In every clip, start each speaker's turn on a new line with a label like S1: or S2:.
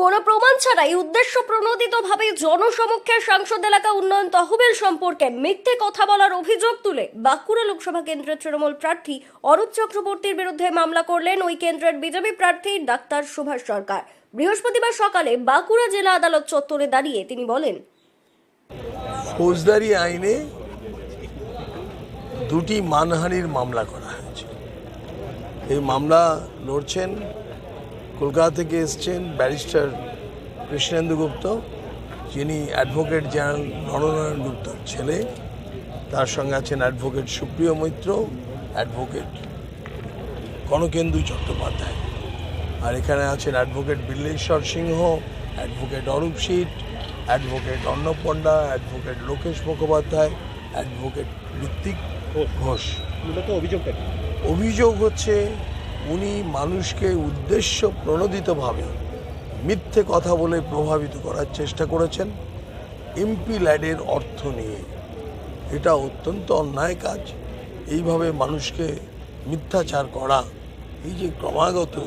S1: কোনো প্রমাণ ছাড়াই উদ্দেশ্য প্রণোদিতভাবে জনসমক্ষে সাংসদ এলাকা উন্নয়ন তহবিল সম্পর্কে মিথ্যে কথা বলার অভিযোগ তুলে বাঁকুড়া লোকসভা কেন্দ্রের তৃণমূল প্রার্থী অরূপ চক্রবর্তীর বিরুদ্ধে মামলা করলেন ওই কেন্দ্রের বিজেপি প্রার্থী ডাক্তার সুভাষ সরকার। বৃহস্পতিবার সকালে বাঁকুড়া জেলা আদালত চত্বরে দাঁড়িয়ে তিনি বলেন,
S2: ফৌজদারি আইনে দুটি মানহানির মামলা করা হয়েছে। এই মামলা লড়ছেন কলকাতা থেকে এসছেন ব্যারিস্টার কৃষ্ণেন্দু গুপ্ত যিনি অ্যাডভোকেট জেনারেল নরনারায়ণ গুপ্তর ছেলে। তার সঙ্গে আছেন অ্যাডভোকেট সুপ্রিয় মৈত্র অ্যাডভোকেট কনকেন্দু চট্টোপাধ্যায়। আর এখানে আছেন advocate Billeshwar Singh advocate Arup Sheet advocate Arnab Panda advocate Lokesh Mukhopadhyay advocate Ritwik Ghosh.
S3: মূলত অভিযোগটা
S2: অভিযোগ হচ্ছে উনি মানুষকে উদ্দেশ্য প্রণোদিতভাবে মিথ্যে কথা বলে প্রভাবিত করার চেষ্টা করেছেন এমপি ল্যাডের অর্থ নিয়ে। এটা অত্যন্ত অন্যায় কাজ। এইভাবে মানুষকে মিথ্যাচার করা এই যে ক্রমাগত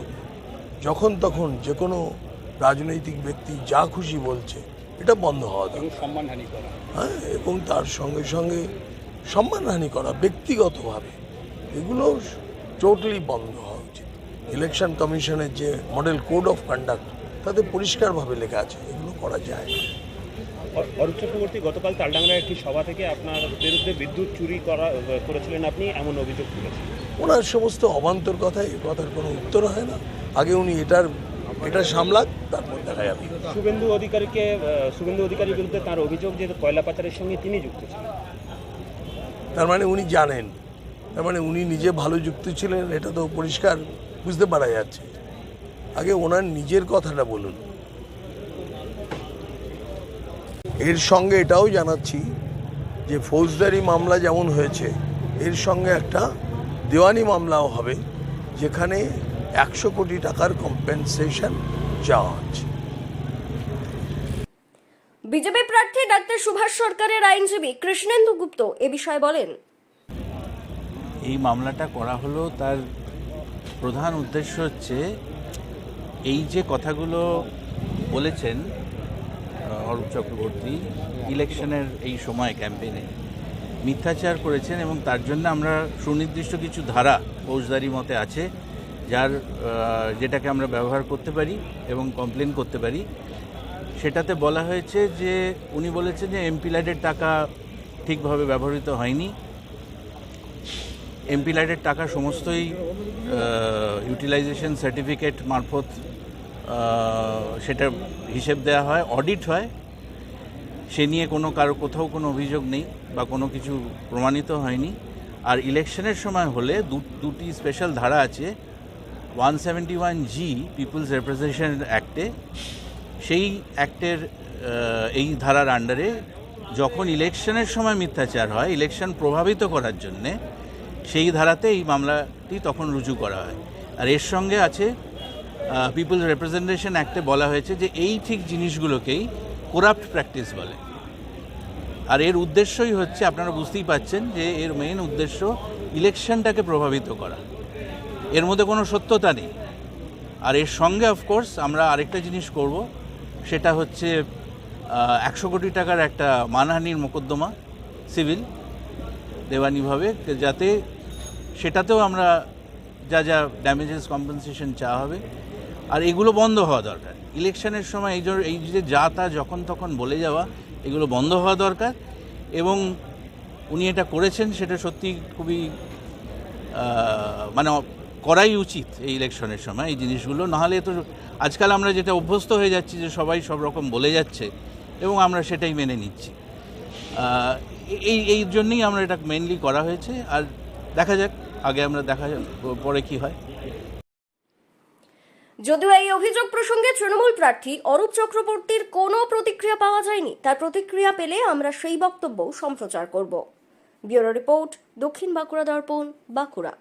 S2: যখন তখন যে কোনো রাজনৈতিক ব্যক্তি যা খুশি বলছে এটা বন্ধ হওয়া দরকার।
S3: সম্মানহানি করা।
S2: হ্যাঁ এবং তার সঙ্গে সঙ্গে সম্মানহানি করা ব্যক্তিগতভাবে এগুলো টোটালি বন্ধ হওয়া ইলেকশন কমিশনের যে মডেল কোড অফ কন্ডাক্ট তাতে পরিষ্কারভাবে লেখা আছে এগুলো করা যায়
S3: অরূপ চক্রবর্তী গতকাল তালডাংরার একটি সভা থেকে আপনার বিরুদ্ধে বিদ্যুৎ চুরি করা করেছিলেন আপনি? এমন অভিযোগ তুলেছেন।
S2: ওনার সমস্ত অবান্তর কথায় এ কথার কোনো উত্তর হয় না। আগে উনি এটার এটা সামলাক তারপর দেখা যাবে।
S3: শুভেন্দু অধিকারীকে শুভেন্দু অধিকারীর বিরুদ্ধে তার অভিযোগ যে কয়লা পাচারের সঙ্গে তিনি যুক্ত ছিলেন।
S2: তার মানে উনি জানেন। তার মানে উনি নিজে ভালো যুক্ত ছিলেন এটা তো পরিষ্কার বুঝতে পারা যাচ্ছে। আগে ওনার নিজের কথাটা বলুন। এর সঙ্গে এটাও জানাচ্ছি যে ফৌজদারি মামলা যেমন হয়েছে এর সঙ্গে একটা দেওয়ানি মামলাও হবে যেখানে একশো কোটি টাকার কম্পেনসেশন চাওয়া হচ্ছে
S1: বিজেপি প্রার্থী ডাক্তার সুভাষ সরকারের আইনজীবী কৃষ্ণেন্দু গুপ্ত এ বিষয়ে বলেন।
S4: এই মামলাটা করা হলো তার প্রধান উদ্দেশ্য হচ্ছে এই যে কথাগুলো বলেছেন অরূপ চক্রবর্তী, ইলেকশনের এই সময় ক্যাম্পেইনে, মিথ্যাচার করেছেন এবং তার জন্য আমরা সুনির্দিষ্ট কিছু ধারা ফৌজদারি মতে আছে, যার যেটাকে আমরা ব্যবহার করতে পারি এবং কমপ্লেন করতে পারি। সেটাতে বলা হয়েছে যে, উনি বলেছেন যে এমপি ল্যাডের টাকা ঠিকভাবে ব্যবহৃত হয়নি। এমপি লাইটের টাকা সমস্তই ইউটিলাইজেশন সার্টিফিকেট মারফত সেটার হিসেব দেওয়া হয় অডিট হয়। সে নিয়ে কোনো কারও কোথাও কোনো অভিযোগ নেই বা কোনো কিছু প্রমাণিত হয়নি। আর ইলেকশনের সময় হলে দুটি স্পেশাল ধারা আছে one seventy one G people's representation অ্যাক্টে সেই অ্যাক্টের এই ধারার আন্ডারে যখন ইলেকশনের সময় মিথ্যাচার হয় ইলেকশন প্রভাবিত করার জন্যে সেই ধারাতে এই মামলাটি তখন রুজু করা হয়। আর এর সঙ্গে আছে পিপল রিপ্রেজেন্টেশন অ্যাক্টে বলা হয়েছে যে এই ঠিক জিনিসগুলোকেই করাপ্ট প্র্যাকটিস বলে। আর এর উদ্দেশ্যই হচ্ছে, আপনারা বুঝতেই পাচ্ছেন যে এর মেইন উদ্দেশ্য ইলেকশনটাকে প্রভাবিত করা। এর মধ্যে কোনো সত্যতা নেই। আর এর সঙ্গে অফকোর্স আমরা আরেকটা জিনিস করব, সেটা হচ্ছে একশো কোটি টাকার একটা মানহানির মোকদ্দমা, সিভিল। দেওয়ানিভাবে যাতে সেটাতেও আমরা যা যা ড্যামেজেস কম্পেনসেশন চাওয়া হবে। আর এগুলো বন্ধ হওয়া দরকার। ইলেকশনের সময় এই জন্য- এই যে যা তা যখন তখন বলে যাওয়া, এগুলো বন্ধ হওয়া দরকার এবং উনি এটা করেছেন, সেটা সত্যি খুবই মানে করাই উচিত এই ইলেকশনের সময় এই জিনিসগুলো। নাহলে তো আজকাল আমরা যেটা অভ্যস্ত হয়ে যাচ্ছি যে সবাই সব রকম বলে যাচ্ছে এবং আমরা সেটাই মেনে নিচ্ছি। এই এই জন্যই আমরা এটা মেনলি করা হয়েছে। আর দেখা যাক, আগে আমরা দেখা যাক, পরে কি হয়।
S1: যদিও এই অভিযোগ প্রসঙ্গে তৃণমূল প্রার্থী অরূপ চক্রবর্তীর কোনো প্রতিক্রিয়া পাওয়া যায়নি, তার প্রতিক্রিয়া পেলে আমরা সেই বক্তব্য সম্প্রচার করব। ব্যুরো রিপোর্ট, দক্ষিণ বাঁকুড়া দর্পণ, বাঁকুড়া।